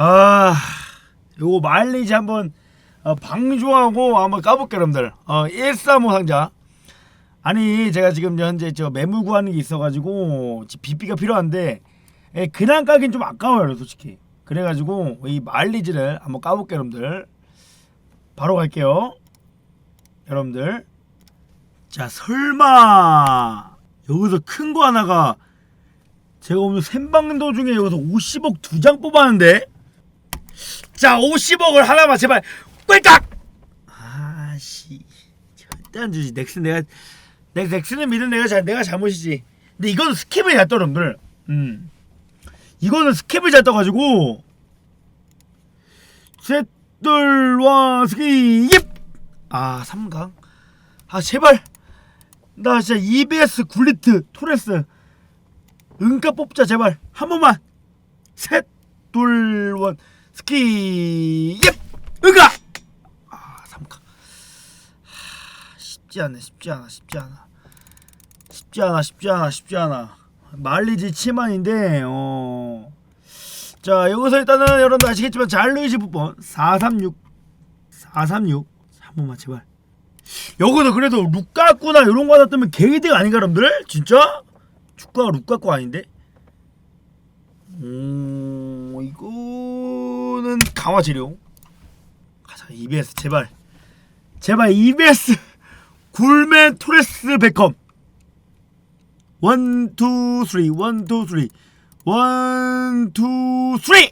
아, 요거 마일리지 한번 어, 방조하고 한번 까볼게요, 여러분들. 어, 135 상자. 아니, 제가 지금 현재 저 매물 구하는 게 있어가지고 빚비가 필요한데 예, 그냥 까긴 좀 아까워요, 솔직히. 그래가지고 이 마일리지를 한번 까볼게요, 여러분들. 바로 갈게요, 여러분들. 자, 설마 여기서 큰 거 하나가 제가 오늘 생방도 중에 여기서 50억 두 장 뽑았는데 자 50억을 하나만 제발. 꿀깍 아씨 절대 안 주지. 넥슨 내가 넥, 넥슨을 믿은 내가 잘 내가 잘못이지. 근데 이거는 스킵을 잘 떠, 여러분들. 음. 이거는 스킵을 잘 떠가지고 셋둘와 스킵 아 3강? 아 제발. 나 진짜 EBS 굴리트 토레스. 은가 뽑자 제발. 한 번만. 셋 둘 원 스키. 예 은가! 아 삼가 하, 쉽지 않네 쉽지 않아 쉽지 않아. 쉽지 않아 쉽지 않아 쉽지 않아. 말리지 7만인데 어. 자 여기서 일단은 여러분들 아시겠지만 잘루이지 부번 436 436 한 번만 제발. 여기서 그래도 룩가꾸나 이런 거 하나 뜨면 게이드가 아닌가 여러분들? 진짜? 축구가 룩가꾸 아닌데? 오 이거는 강화 재료. 가자 EBS 제발. 제발 EBS 굴맨 토레스 베컴. 원 투 쓰리 원 투 쓰리. 원 투 쓰리.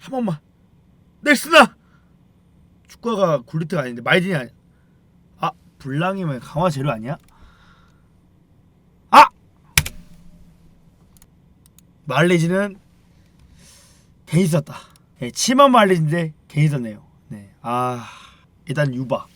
한 번만. 넥스다! 축구가 굴리트가 아닌데 마이딘이 아니야 아 불랑이면 강화 재료 아니야? 아! 말레지는 괜히 썼다. 네, 치마 말레지인데 괜히 썼네요. 네 아 일단 유바